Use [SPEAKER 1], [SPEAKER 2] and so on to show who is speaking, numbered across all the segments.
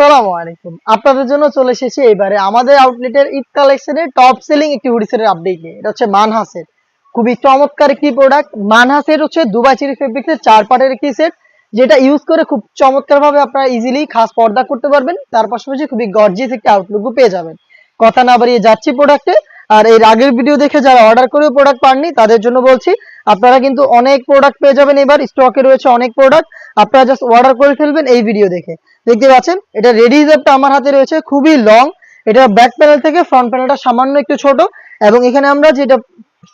[SPEAKER 1] আসসালামু আলাইকুম। আপনাদের জন্য চলে এসেছি এবারে আমাদের আউটলেটের ঈদ টপ সেলিং একটি আপডেট নিয়ে। এটা হচ্ছে মানহাসের খুবই চমৎকার একটি প্রোডাক্ট মানহাসের হচ্ছে দুবাই ফেব্রিক্সের চার পাটের একটি সেট যেটা ইউজ করে খুব চমৎকার ভাবে আপনারা ইজিলি খাস পর্দা করতে পারবেন। তার পাশাপাশি খুবই গর্জিয়াস একটি আউটলুকও পেয়ে যাবেন। কথা না বাড়িয়ে যাচ্ছি প্রোডাক্টে আর এর আগের ভিডিও দেখে যারা অর্ডার করেও প্রোডাক্ট পাননি, তাদের জন্য বলছি, আপনারা কিন্তু অনেক প্রোডাক্ট পেয়ে যাবেন এবার স্টকে রয়েছে অনেক প্রোডাক্ট আপনারা জাস্ট অর্ডার করে ফেলবেন এই ভিডিও দেখে। দেখতে পাচ্ছেন, এটা রেডি হিসাবটা আমার হাতে রয়েছে, খুবই লং এটা ব্যাক প্যানেল থেকে ফ্রন্ট প্যানেলটা সামান্য একটু ছোট, এবং এখানে আমরা যেটা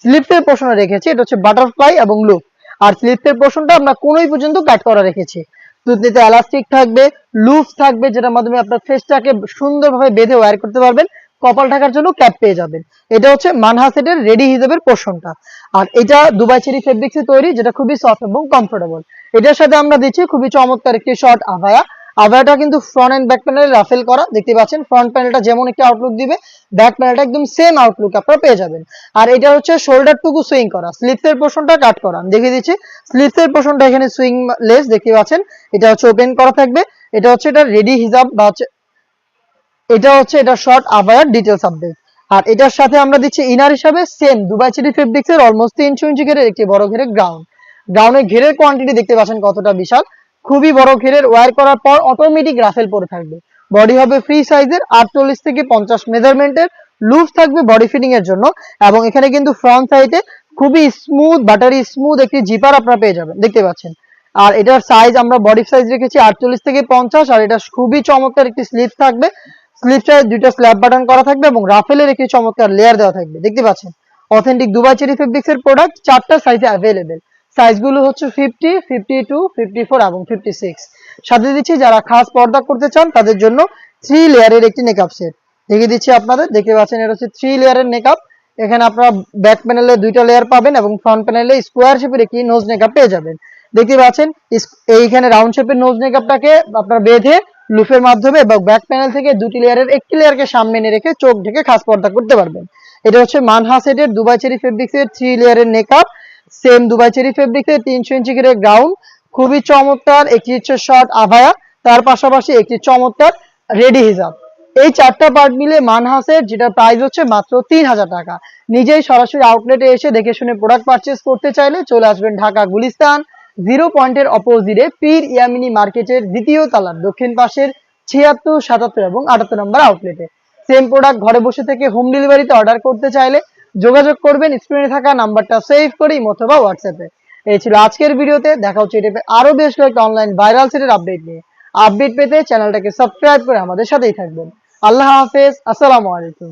[SPEAKER 1] স্লিপের পোর্শনে রেখেছি, এটা হচ্ছে বাটারফ্লাই এবং লুপ আর স্লিপের পোর্শনটা আমরা কোনোই পর্যন্ত কাট করা রেখেছি। তুতনিতে এলাস্টিক থাকবে লুপ থাকবে, যেটার মাধ্যমে আপনার ফেসটাকে সুন্দরভাবে বেঁধে ওয়্যার করতে পারবেন। কপাল ঢাকার জন্য ক্যাপ পেয়ে যাবেন। এটা হচ্ছে মানহাসেটের রেডি হিসেবের পোর্শনটা আর এটা দুবাই চেরি ফেব্রিক্সে তৈরি, যেটা খুবই সফট এবং কমফোর্টেবল এটার সাথে আমরা দিচ্ছি খুবই চমৎকার একটি শর্ট আভায়া। আভায়াটা কিন্তু front end back panel ruffle করা। দেখতে পাচ্ছেন ফ্রন্ট প্যানেলটা যেমন একটি আউটলুক দিবে ব্যাক প্যানেলটা একদম সেম আউটলুক আপনারা পেয়ে যাবেন। আর এটা হচ্ছে শোল্ডার টুকু সুইং করা স্লিপসের পোর্শনটা কাট করা। দেখিয়ে দিচ্ছি স্লিপসের পোর্শনটা এখানে সুইং লেস, দেখতে পাচ্ছেন। এটা হচ্ছে ওপেন করা থাকবে। এটা হচ্ছে এটা রেডি হিসাব বা হচ্ছে এটা হচ্ছে, এটা শর্ট আভায়ার ডিটেলস আপডেট আর এটার সাথে আমরা দিচ্ছি ইনার হিসাবে সেম দুবাই চিটি ফেব্রিক্স এর অলমোস্ট তিনশো ইঞ্চি ঘেরের একটি বড় ঘেরের গ্রাউন্ড গ্রাউন্ডের ঘেরের কোয়ান্টিটি দেখতে পাচ্ছেন কতটা বিশাল। খুবই বড় ঘেরের ওয়ার করার পর অটোমেটিক রাফেল পরে থাকবে। বডি হবে ফ্রি সাইজের আটচল্লিশ থেকে পঞ্চাশ মেজারমেন্টের লুজ থাকবে বডি ফিটিং এর জন্য। এবং এখানে কিন্তু ফ্রন্ট সাইডে খুবই স্মুথ বাটারি স্মুথ একটি জিপার আপনারা পেয়ে যাবেন। দেখতে পাচ্ছেন। আর এটার সাইজ আমরা বডি সাইজ রেখেছি আটচল্লিশ থেকে পঞ্চাশ। আর এটা খুবই চমৎকার একটি স্লিপ থাকবে। স্লিপটা দুইটা স্ল্যাব বাটন করা থাকবে এবং রাফেলের একটি চমৎকার লেয়ার দেওয়া থাকবে। দেখতে পাচ্ছেন? অথেন্টিক দুবাই চেরি ফেব্রিক্স এর প্রোডাক্ট চারটা সাইজে অ্যাভেলেবেল সাইজগুলো হচ্ছে fifty fifty two fifty four এবং ফিফটি সিক্স সাথে দিচ্ছি যারা খাস পর্দা করতে চান, তাদের জন্য থ্রি লেয়ারের একটি মেকআপ সেট দেখিয়ে দিচ্ছি আপনাদের, দেখতে পাচ্ছেন এটা হচ্ছে থ্রি লেয়ারের মেকআপ এখানে আপনারা ব্যাক প্যানেলে দুইটা লেয়ার পাবেন এবং ফ্রন্ট প্যানেলে স্কোয়ার শেপের একটি নোজ মেকআপ পেয়ে যাবেন। দেখতে পাচ্ছেন এইখানে রাউন্ড শেপের নোজ মেকআপটাকে আপনার বেঁধে লুফের মাধ্যমে এবং ব্যাক প্যানেল থেকে দুটি লেয়ারের একটি লেয়ারকে সামনে এনে রেখে চোখ ঢেকে খাস পর্দা করতে পারবেন। এটা হচ্ছে মানহা সেটের দুবাই চেরি ফেব্রিক্স এর থ্রি লেয়ারের makeup same Dubai cherry fabrics এর তিনশো ইঞ্চি করে গ্রাউন্ড খুবই চমৎকার, একটি হচ্ছে শর্ট আভায়া, তার পাশাপাশি একটি চমৎকার রেডি হিসাব এই চারটা পার্ট মিলে মানহাসের যেটা প্রাইস হচ্ছে মাত্র তিন হাজার টাকা। নিজেই সরাসরি আউটলেটে এসে দেখে শুনে প্রোডাক্ট পারচেস করতে চাইলে চলে আসবেন ঢাকা, গুলিস্তান। জিরো পয়েন্টের অপোজিটে পীর ইয়ামিনী মার্কেটের দ্বিতীয় তালার দক্ষিণ পাশের ছিয়াত্তর, সাতাত্তর এবং আটাত্তর নম্বর আউটলেটে সেম প্রোডাক্ট ঘরে বসে থেকে হোম ডেলিভারিতে অর্ডার করতে চাইলে যোগাযোগ করবেন স্ক্রিনে থাকা নাম্বারটা সেভ করে অথবা হোয়াটসঅ্যাপে এই ছিল আজকের ভিডিওতে, দেখা হচ্ছে এটা আরও বেশ কয়েকটা অনলাইন ভাইরাল সেটের আপডেট নিয়ে। আপডেট পেতে চ্যানেলটাকে সাবস্ক্রাইব করে আমাদের সাথেই থাকবেন। আল্লাহ হাফেজ, আসসালামু আলাইকুম।